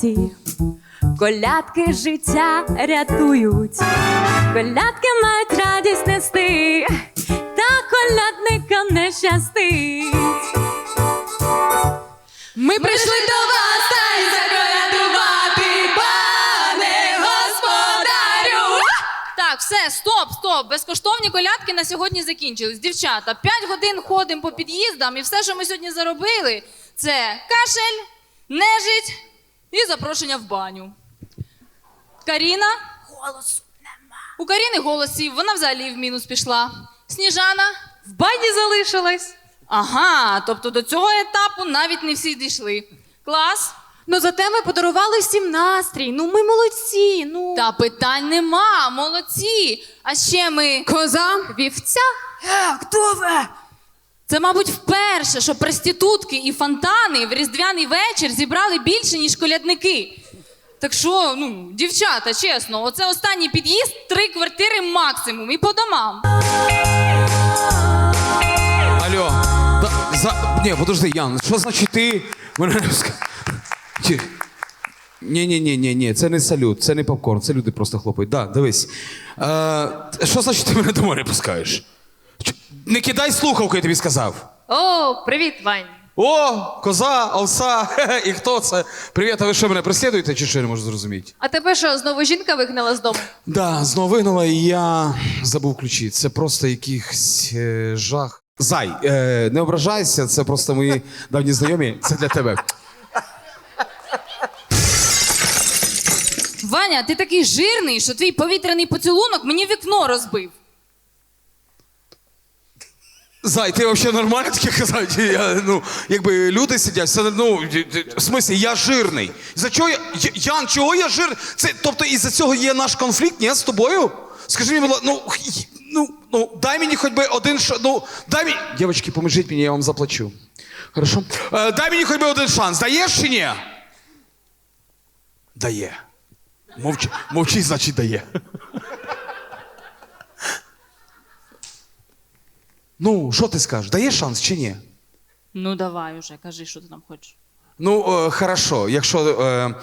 колядці. Колядки життя рятують, колядки мають радість нести, та колядникам не щастить. Ми прийшли до вас та й заколядувати, пане господарю. Так, все, стоп, стоп. Безкоштовні колядки на сьогодні закінчились. Дівчата, 5 годин ходимо по під'їздам, і все, що ми сьогодні заробили, це кашель, нежить і запрошення в баню. Каріна? Голосу нема. У Каріни голос сів, вона взагалі в мінус пішла. Сніжана? В бані залишилась. Ага, тобто до цього етапу навіть не всі дійшли. Клас. Ну зате ми подарували всім настрій. Ну ми молодці. Ну Та питань нема, молодці. А ще ми. коза, вівця. Хто ви? Це, мабуть, вперше, що проститутки і фонтани в різдвяний вечір зібрали більше, ніж колядники. Так що, ну, дівчата, чесно, оце останній під'їзд, три квартири максимум і по домам. Алло. Да, за... Ні, подожди, Ян, що значить ти мене не? Чи- Ні, ні, ні, ні, ні, це не салют, це не попкорн, це люди просто хлопають. Да, дивись. Е, що значить ти мене до моря пускаєш? Не кидай слухавку, я тобі сказав. О, привіт, Вань. О, коза, овса, і хто це? Привіт, а ви що мене преслідуєте, чи що я не можу зрозуміти? А тебе що, знову жінка вигнала з дому? Да, знову винула, і я забув ключі. Це просто якийсь е, жах. Зай, е, не ображайся, це просто мої давні знайомі. Це для тебе. Ваня, ти такий жирний, що твій повітряний поцілунок мені вікно розбив. Зай, ти взагалі нормально таке казав? Чи Я, ну, якби люди сидять, це, ну, в смислі, я жирний. За чого я. Ян, чого я жирний? Це, тобто, із-за цього є наш конфлікт, ні, з тобою? Скажи мені, ну, ну, ну, дай мені хоч би один ш... Ну, дай мені. Дівчатки, поможіть мені, я вам заплачу. Хорошо? Е, дай мені хоч би один шанс. Даєш чи ні? Дає. Мовчи, мовчи, значить дає. Ну, що ти скажеш? Даєш шанс чи ні? Ну, давай уже, кажи, що ти там хочеш. Ну, е, хорошо, якщо. Е,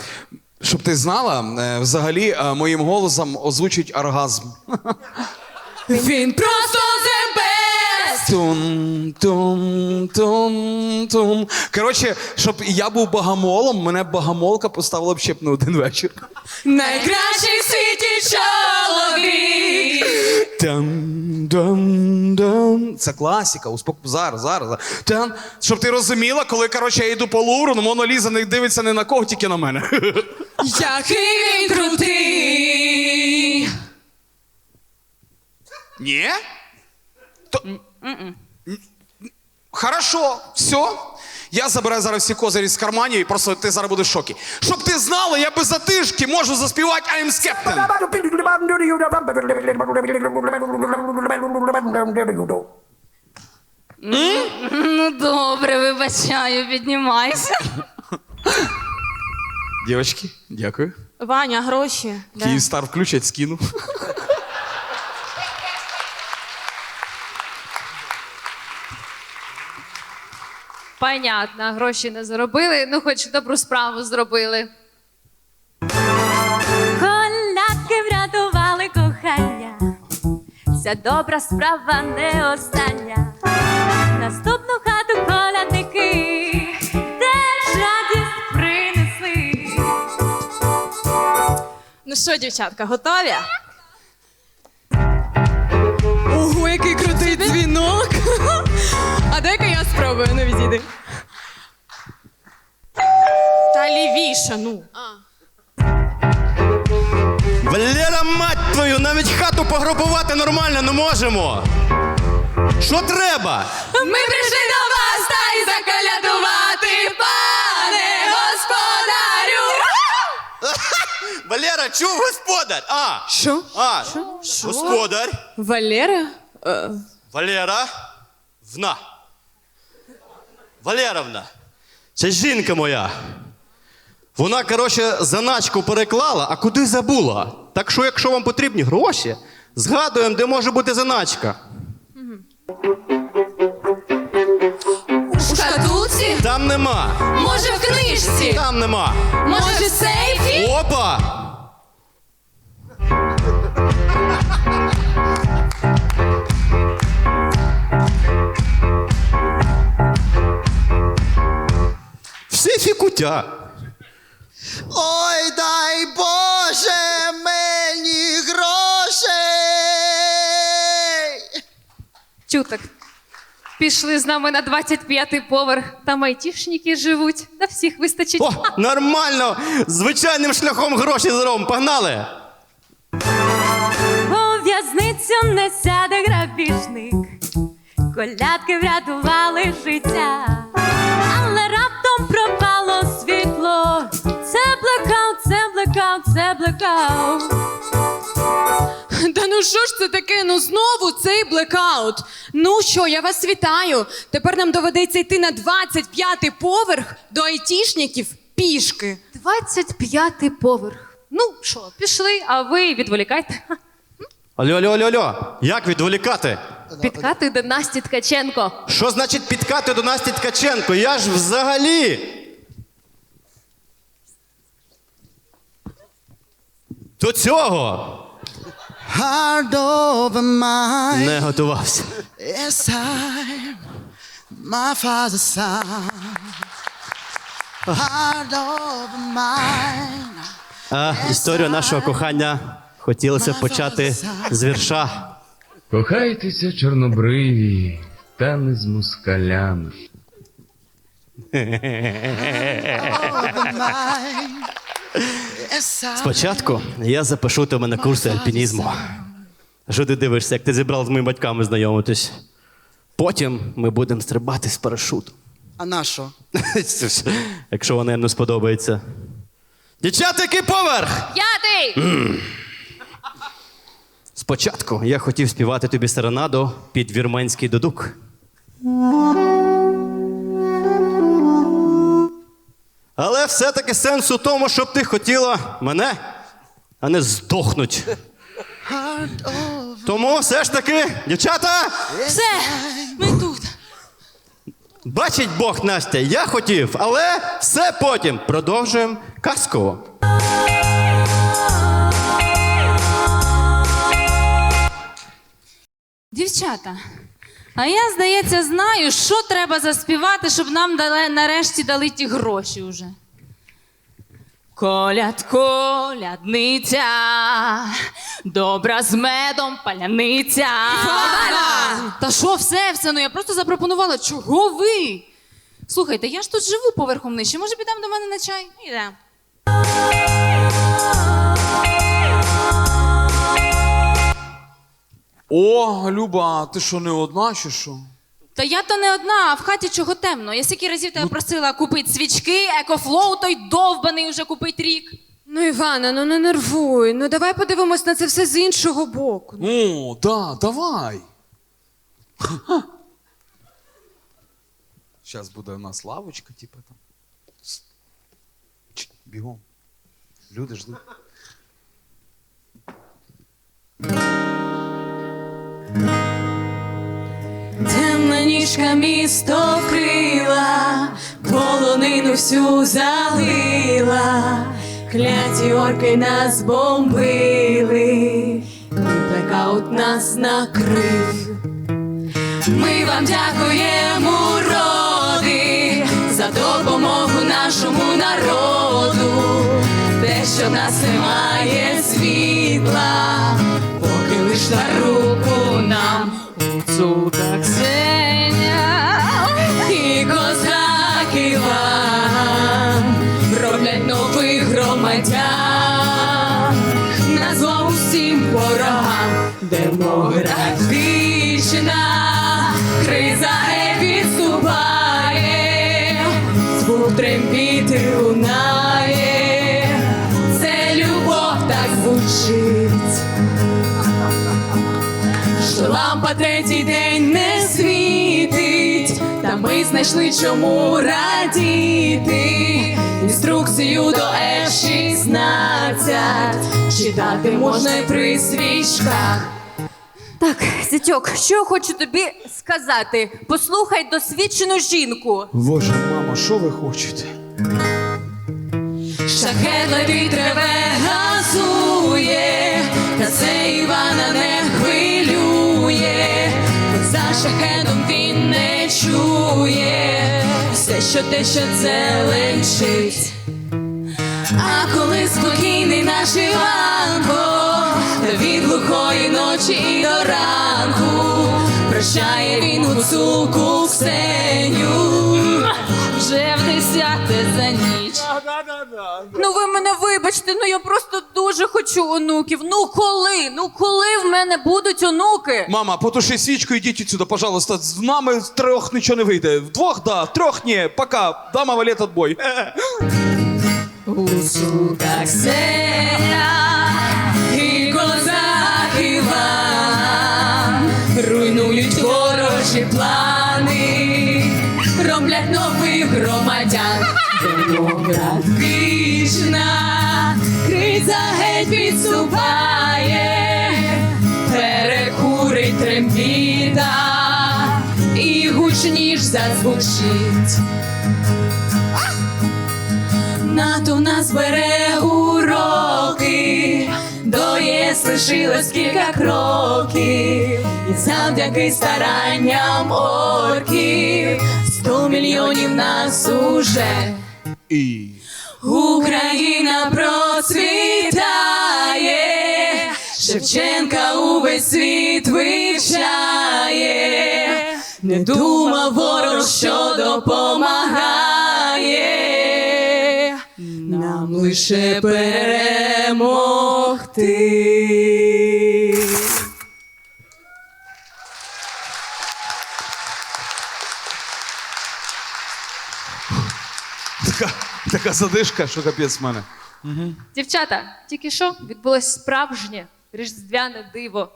щоб ти знала, е, взагалі е, моїм голосом озвучить оргазм. Він просто the best! Тум, тум, тум, тум. Коротше, щоб я був богомолом, мене богомолка поставила б ще б на один вечір. Найкращий в світі чоловік! Дам. Це класика, успок... зараз, зараз. зараз. Дам. Щоб ти розуміла, коли коротше, я йду по луру, ну Мона Ліза не дивиться не на кого, тільки на мене. Який він крутий! Ні? То... Хорошо, все. Я забираю зараз всі козирі з карманів і просто ти зараз будеш в шокі. Щоб ти знала, я без затишки можу заспівати I'm Skeptin. Ну добре, вибачаю, піднімайся. Дівчатки, дякую. Ваня, гроші. Київстар включать, скину. Понятно, гроші не заробили, ну хоч добру справу зробили. Колядки врятували кохання. Ця добра справа не остання. Наступну хату колядники теж радість принесли. Ну що, дівчатка, готові? Ого, який спробую, ну відійди. Та лівіше, ну. Валера, мать твою, навіть хату пограбувати нормально не можемо. Що треба? Ми прийшли до вас та й заколядувати, пане господарю! Валера, чув господар? А, Що? а, господар. Валера? Е, Валера. Вна. Валеровна. Це жінка моя. Вона, коротше, заначку переклала, а куди забула. Так що, якщо вам потрібні гроші, згадуємо, де може бути заначка. У шкатулці Там нема. може в книжці? Там нема. Може, в сейфі? Опа! Фікутя. Ой, дай Боже мені грошей. Чуток. Пішли з нами на 25-й поверх. Там айтішники живуть. На всіх вистачить. О, нормально! Звичайним шляхом гроші заробимо. Погнали! У в'язницю не сяде грабіжник, колядки врятували життя, але це блекаут. Та ну що ж це таке? Ну знову цей блекаут. Ну що, я вас вітаю. Тепер нам доведеться йти на 25-й поверх до айтішників пішки. 25-й поверх. Ну що, пішли, а ви відволікайте. Алло, алло, алло, алло. Як відволікати? Підкати до Насті Ткаченко. Що значить підкати до Насті Ткаченко? Я ж взагалі. До цього Hard over mine. не готувався. Yes, I'm my father's son. Hard over mine. А історію нашого кохання хотілося б почати з вірша. Кохайтеся, чорнобриві, та не з москалями. Over mine. Спочатку я запишу тебе на курси альпінізму. Що ти дивишся, як ти зібрав з моїми батьками знайомитись? Потім ми будемо стрибати з парашуту. А на що? Якщо вона їм не сподобається. Дівчата, який поверх! П'ятий! Спочатку я хотів співати тобі серенаду під вірменський дудук. Але все-таки сенс у тому, щоб ти хотіла мене, а не здохнуть. Тому все ж таки, дівчата, Все, ми тут. бачить Бог Настя, я хотів, але все потім. Продовжуємо казку. Дівчата, а я, здається, знаю, що треба заспівати, щоб нам дали, нарешті дали ті гроші вже. Коляд, колядниця, добра з медом паляниця. Та що, все, все, ну я просто запропонувала. Чого ви? Слухайте, я ж тут живу поверхом нижче. Може, підемо до мене на чай? Ідемо. О, Люба, ти що не одна чи що? Та я то не одна, а в хаті чого темно. Я скільки разів тебе просила купити свічки, екофлоу той довбаний уже купить рік. Ну, Івана, ну не нервуй. Ну давай подивимось на це все з іншого боку. О, да, давай. Зараз буде у нас лавочка, типу там. Бігом. Люди ждуть. Ніжка місто вкрила, полонину всю залила, кляті орки нас бомбили, і блекаут нас накрив. Ми вам дякуємо, роди, за допомогу нашому народу, те, що в нас немає світла, поки лиш на руку нам Цуда усім ворогам демографічна криза не відступає, звук трембіти лунає, це любов так звучить. Що лампа третій день не світить, та ми знайшли чому радіти. Інструкцію до F-16 читати можна й при свічках. Так, зятьок, що я хочу тобі сказати. Послухай досвідчену жінку. Боже, мама, що ви хочете? шахет летить реве, газує, та це Івана не хвилює, за шахетом він не чує все, що те, що це лечить. А коли спокійний наш глухої ночі до ранку прощає він гуцулку Ксеню. Вже в десяте за ніч. Ну ви мене вибачте, ну я просто дуже хочу онуків. Ну коли? Ну коли в мене будуть онуки? Мама, потуши свічку, ідіть отсюда, пожалуйста. З нами з трьох нічого не вийде. Вдвох, да, в трьох ні. Пока. Дама валет отбой. Гуцулка Ксеня громадян. Демократ вічна, криза геть відступає, перекурить трембіта і гучніш зазвучить. НАТО нас бере уроки, до ЄС лишилось кілька кроків, і завдяки старанням орків сто мільйонів нас уже. І. Україна процвітає, Шевченка увесь світ вивчає, не думав ворог, що допомагає, нам лише перемогти. Така, така задишка, що капець в мене. Дівчата, тільки що відбулось справжнє різдвяне диво.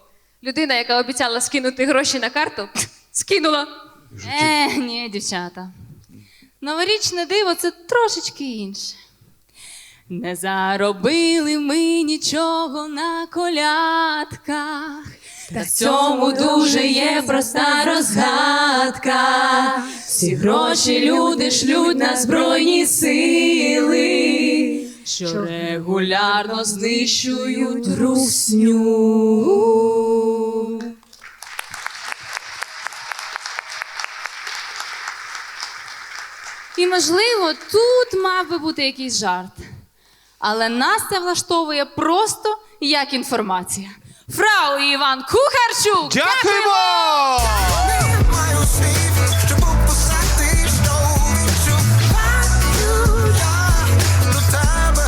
Людина, яка обіцяла скинути гроші на карту, скинула. Е, ні, дівчата. Новорічне диво це трошечки інше. Не заробили ми нічого на колядках. Та в цьому дуже є проста розгадка. Всі гроші люди шлють на збройні сили, що регулярно знищують русню. І, можливо, тут мав би бути якийсь жарт. Але нас це влаштовує просто як інформація. Фрау Іван Кухарчук. Дякуємо!